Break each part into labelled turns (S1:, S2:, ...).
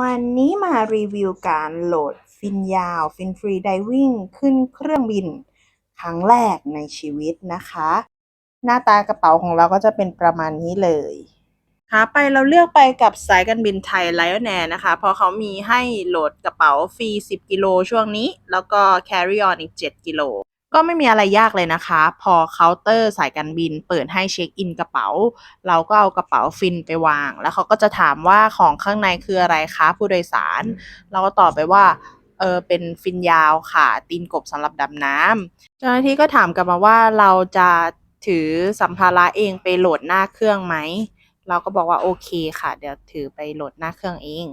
S1: วันนี้มารีวิวการโหลดฟินยาว ฟินฟรีไดวิ่งขึ้นเครื่องบิน ครั้งแรกในชีวิตนะคะ หน้าตากระเป๋าของเราก็จะเป็นประมาณนี้เลยขาไปเราเลือกไปกับสายการบินไทยไลออนแอร์นะคะ เพราะเขามีให้โหลดกระเป๋าฟรี 10 กิโลช่วงนี้ แล้วก็ carry on อีก 7 กิโล ก็ไม่มีอะไรยากเลยนะคะ พอเคาน์เตอร์สายการบินเปิดให้เช็คอินกระเป๋า เราก็เอากระเป๋าฟินไปวาง แล้วเขาก็จะถามว่าของข้างในคืออะไรคะผู้โดยสาร เราก็ตอบไปว่าเออเป็นฟินยาวค่ะ ตีนกบสำหรับดำน้ำเจ้าหน้าที่ก็ถามกลับมาว่าเราจะถือสัมภาระเองไปโหลดหน้าเครื่องไหม เราก็บอกว่าโอเคค่ะ เดี๋ยวถือไปโหลดหน้าเครื่องเอง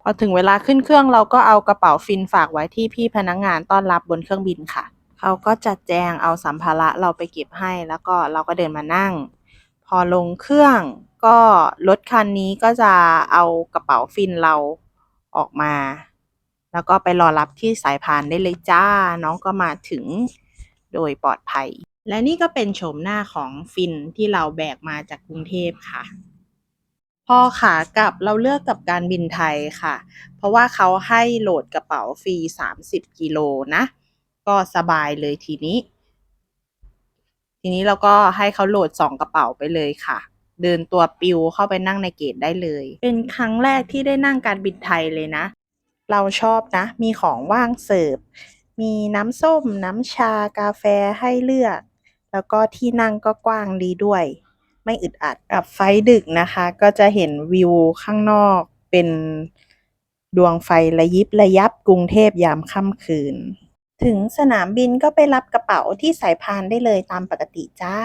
S1: พอถึงเวลาขึ้นเครื่องเราก็เอากระเป๋าฟินฝากไว้ที่พี่พนักงานต้อนรับบนเครื่องบินค่ะ เขาก็จัดแจงเอาสัมภาระเราไปเก็บให้ แล้วก็เราก็เดินมานั่ง พอลงเครื่องก็รถคันนี้ก็จะเอากระเป๋าฟินเราออกมา แล้วก็ไปรอรับที่สายพานได้เลยจ้า น้องก็มาถึงโดยปลอดภัย และนี่ก็เป็นโฉมหน้าของฟินที่เราแบกมาจากกรุงเทพค่ะ พอขากลับเราเลือกกับการบินไทยค่ะ เพราะว่าเขาให้โหลดกระเป๋าฟรี 30 กิโลนะ ก็สบายเลยทีนี้ ทีนี้เราก็ให้เขาโหลด 2 กระเป๋าไปเลยค่ะ เดินตัวปิวเข้าไปนั่งในเกตได้เลย เป็นครั้งแรกที่ได้นั่งการบินไทยเลยนะ เราชอบนะ มีของว่างเสิร์ฟ มีน้ำส้ม น้ำชากาแฟให้เลือก แล้วก็ที่นั่งก็กว้างดีด้วยไม่อึดอัดกับไฟดึกนะคะ ก็จะเห็นวิวข้างนอกเป็นดวงไฟระยิบระยับกรุงเทพยามค่ำคืน ถึงสนามบินก็ไปรับกระเป๋าที่สายพานได้เลยตามปกติจ้า